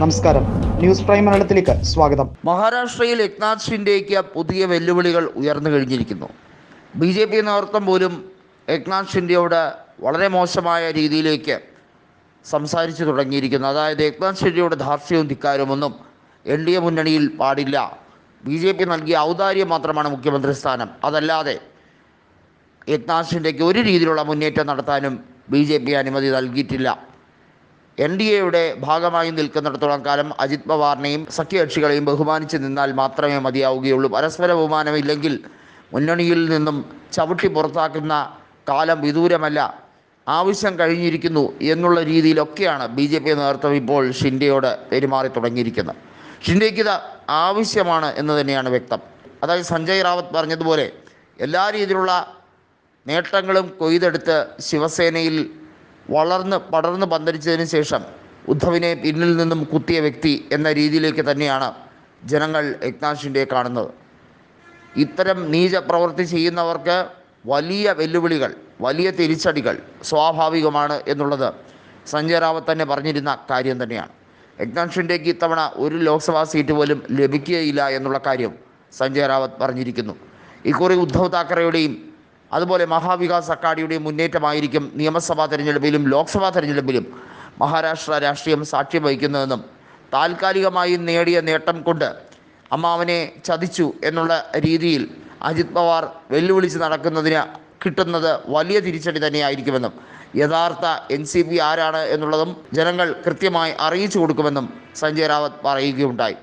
നമസ്കാരം. News prime മലയാളത്തിലേക്ക് സ്വാഗതം. മഹാരാഷ്ട്രയിൽ ഏക്നാഥ് ഷിൻഡേക്ക് പുതിയ വെല്ലുവിളികൾ ഉയർന്നു കഴിഞ്ഞിരിക്കുന്നു. ബി ജെ പി നേതൃത്വം പോലും ഏക്നാഥ് ഷിൻഡെയോട് വളരെ മോശമായ രീതിയിലേക്ക് സംസാരിച്ചു തുടങ്ങിയിരിക്കുന്നു. അതായത് ഏക്നാഥ് ഷിൻഡെയുടെ ധാർഷ്ട്യവും ധിക്കാരമൊന്നും എൻ ഡി എ മുന്നണിയിൽ പാടില്ല. ബി ജെ പി നൽകിയ ഔദാര്യം മാത്രമാണ് മുഖ്യമന്ത്രി സ്ഥാനം. അതല്ലാതെ ഏക്നാഥ് ഷിൻഡെക്ക് ഒരു രീതിയിലുള്ള മുന്നേറ്റം നടത്താനും ബി ജെ പി അനുമതി നൽകിയിട്ടില്ല. എൻ ഡി എയുടെ ഭാഗമായി നിൽക്കുന്നിടത്തോളം കാലം അജിത് പവാറിനെയും സഖ്യകക്ഷികളെയും ബഹുമാനിച്ച് നിന്നാൽ മാത്രമേ മതിയാവുകയുള്ളൂ. പരസ്പര ബഹുമാനമില്ലെങ്കിൽ മുന്നണിയിൽ നിന്നും ചവിട്ടി പുറത്താക്കുന്ന കാലം വിദൂരമല്ല. ആവശ്യം കഴിഞ്ഞിരിക്കുന്നു എന്നുള്ള രീതിയിലൊക്കെയാണ് ബി ജെ പി നേതൃത്വം ഇപ്പോൾ ഷിൻഡെയോട് പെരുമാറി തുടങ്ങിയിരിക്കുന്നത്. ഷിൻഡെയ്ക്ക് ഇത് ആവശ്യമാണ് എന്ന് തന്നെയാണ് വ്യക്തം. അതായത് സഞ്ജയ് റാവത്ത് പറഞ്ഞതുപോലെ എല്ലാ രീതിയിലുള്ള നേട്ടങ്ങളും കൊയ്തെടുത്ത് ശിവസേനയിൽ വളർന്ന് പടർന്ന് പന്തലിച്ചതിന് ശേഷം ഉദ്ധവിനെ പിന്നിൽ നിന്നും കുത്തിയ വ്യക്തി എന്ന രീതിയിലേക്ക് തന്നെയാണ് ജനങ്ങൾ ഷിൻഡെയെ കാണുന്നത്. ഇത്തരം നീച പ്രവൃത്തി ചെയ്യുന്നവർക്ക് വലിയ വെല്ലുവിളികൾ വലിയ തിരിച്ചടികൾ സ്വാഭാവികമാണ് എന്നുള്ളത് സഞ്ജയ് റാവത്ത് തന്നെ പറഞ്ഞിരുന്ന കാര്യം തന്നെയാണ്. ഷിൻഡെക്ക് ഇത്തവണ ഒരു ലോക്സഭാ സീറ്റ് പോലും ലഭിക്കുകയില്ല എന്നുള്ള കാര്യം സഞ്ജയ് റാവത്ത് പറഞ്ഞിരിക്കുന്നു. ഇക്കുറി ഉദ്ധവ് താക്കറെയുടെയും അതുപോലെ മഹാവികാസ് അക്കാഡിയുടെ മുന്നേറ്റമായിരിക്കും നിയമസഭാ തെരഞ്ഞെടുപ്പിലും ലോക്സഭാ തെരഞ്ഞെടുപ്പിലും മഹാരാഷ്ട്ര രാഷ്ട്രീയം സാക്ഷ്യം വഹിക്കുന്നതെന്നും താൽക്കാലികമായി നേടിയ നേട്ടം കൊണ്ട് അമ്മാവനെ ചതിച്ചു എന്നുള്ള രീതിയിൽ അജിത് പവാർ വെല്ലുവിളിച്ച് നടക്കുന്നതിന് കിട്ടുന്നത് വലിയ തിരിച്ചടി തന്നെയായിരിക്കുമെന്നും യഥാർത്ഥ എൻ സി പി ആരാണ് എന്നുള്ളതും ജനങ്ങൾ കൃത്യമായി അറിയിച്ചു കൊടുക്കുമെന്നും സഞ്ജയ് റാവത്ത് പറയുകയുണ്ടായി.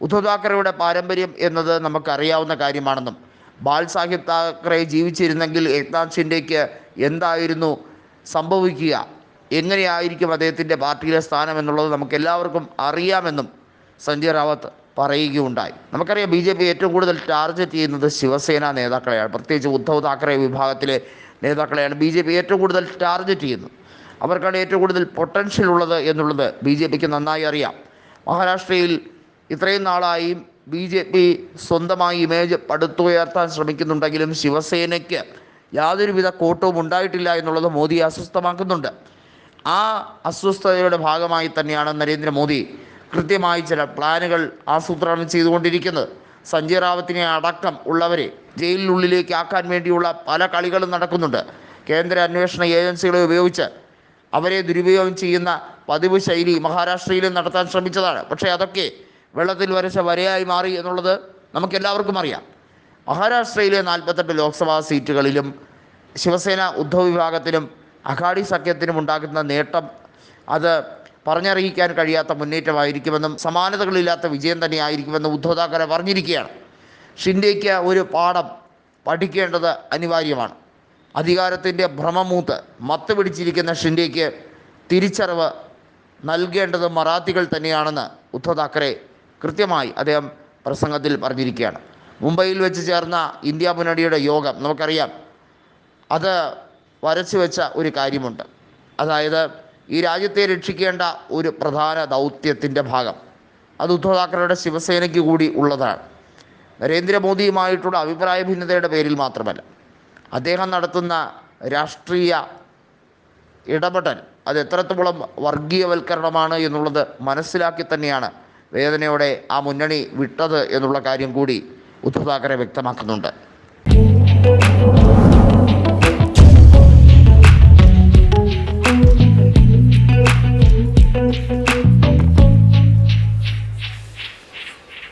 ഉദ്ധവ് താക്കറെയുടെ പാരമ്പര്യം എന്നത് നമുക്കറിയാവുന്ന കാര്യമാണെന്നും ബാൽ സാഹിബ് താക്കറെ ജീവിച്ചിരുന്നെങ്കിൽ ഏക്നാഥ് ഷിൻഡേക്ക് എന്തായിരുന്നു സംഭവിക്കുക? എങ്ങനെയായിരിക്കും അദ്ദേഹത്തിന്റെ പാർട്ടിയിലെ സ്ഥാനം എന്നുള്ളത് നമുക്ക് എല്ലാവർക്കും അറിയാമെന്നും സഞ്ജയ് റാവത്ത് പറയുകയുണ്ടായി. നമുക്കറിയാം ബി ജെ പി ഏറ്റവും കൂടുതൽ ടാർഗറ്റ് ചെയ്യുന്നത് ശിവസേന നേതാക്കളെയാണ്. പ്രത്യേകിച്ച് ഉദ്ധവ് താക്കറെ വിഭാഗത്തിലെ നേതാക്കളെയാണ് ബി ജെ പി ഏറ്റവും കൂടുതൽ ടാർഗറ്റ് ചെയ്യുന്നത്. അവർക്കാണ് ഏറ്റവും കൂടുതൽ പൊട്ടൻഷ്യൽ ഉള്ളത് എന്നുള്ളത് ബി ജെ പിക്ക് നന്നായി അറിയാം. മഹാരാഷ്ട്രയിൽ ഇത്രയും നാളായി ബി ജെ പി സ്വന്തമായി ഇമേജ് പടുത്തുയർത്താൻ ശ്രമിക്കുന്നുണ്ടെങ്കിലും ശിവസേനയ്ക്ക് യാതൊരുവിധ കോട്ടവും ഉണ്ടായിട്ടില്ല എന്നുള്ളത് മോദിയെ അസ്വസ്ഥമാക്കുന്നുണ്ട്. ആ അസ്വസ്ഥതയുടെ ഭാഗമായി തന്നെയാണ് നരേന്ദ്രമോദി കൃത്യമായി ചില പ്ലാനുകൾ ആസൂത്രണം ചെയ്തുകൊണ്ടിരിക്കുന്നത്. സഞ്ജയ് റാവത്തിനെ അടക്കം ഉള്ളവരെ ജയിലിനുള്ളിലേക്ക് ആക്കാൻ വേണ്ടിയുള്ള പല കളികളും നടക്കുന്നുണ്ട്. കേന്ദ്ര അന്വേഷണ ഏജൻസികളെ ഉപയോഗിച്ച് അവരെ ദുരുപയോഗം ചെയ്യുന്ന പതിവ് ശൈലി മഹാരാഷ്ട്രയിലും നടത്താൻ ശ്രമിച്ചതാണ്. പക്ഷേ അതൊക്കെ വെള്ളത്തിൽ വരച്ച വരയായി മാറി എന്നുള്ളത് നമുക്കെല്ലാവർക്കും അറിയാം. മഹാരാഷ്ട്രയിലെ നാൽപ്പത്തെട്ട് ലോക്സഭാ സീറ്റുകളിലും ശിവസേന ഉദ്ധവ് വിഭാഗത്തിനും അഘാടി സഖ്യത്തിനും ഉണ്ടാകുന്ന നേട്ടം അത് പറഞ്ഞറിയിക്കാൻ കഴിയാത്ത മുന്നേറ്റമായിരിക്കുമെന്നും സമാനതകളില്ലാത്ത വിജയം തന്നെയായിരിക്കുമെന്നും ഉദ്ധവ് താക്കറെ പറഞ്ഞിരിക്കുകയാണ്. ഷിൻഡേക്ക് ഒരു പാഠം പഠിക്കേണ്ടത് അനിവാര്യമാണ്. അധികാരത്തിന്റെ ഭ്രമമൂത്ത് മത്ത് പിടിച്ചിരിക്കുന്ന ഷിൻഡേക്ക് തിരിച്ചറിവ് നൽകേണ്ടത് മറാത്തികൾ തന്നെയാണെന്ന് ഉദ്ധവ് താക്കറെ കൃത്യമായി അദ്ദേഹം പ്രസംഗത്തിൽ പറഞ്ഞിരിക്കുകയാണ്. മുംബൈയിൽ വെച്ച് ചേർന്ന ഇന്ത്യ മുന്നണിയുടെ യോഗം നമുക്കറിയാം. അത് വരച്ചു വെച്ച ഒരു കാര്യമുണ്ട്. അതായത് ഈ രാജ്യത്തെ രക്ഷിക്കേണ്ട ഒരു പ്രധാന ദൗത്യത്തിന്റെ ഭാഗം അത് ഉദ്ധവ് താക്കറയുടെ ശിവസേനയ്ക്ക് കൂടി ഉള്ളതാണ്. നരേന്ദ്രമോദിയുമായിട്ടുള്ള അഭിപ്രായ ഭിന്നതയുടെ പേരിൽ മാത്രമല്ല അദ്ദേഹം നടത്തുന്ന രാഷ്ട്രീയ ഇടപെടൽ അത് എത്രത്തോളം വർഗീയവൽക്കരണമാണ് എന്നുള്ളത് മനസ്സിലാക്കി തന്നെയാണ് വേദനയോടെ ആ മുന്നണി വിട്ടത് എന്നുള്ള കാര്യം കൂടി ഉദ്ധവ് താക്കറെ വ്യക്തമാക്കുന്നുണ്ട്.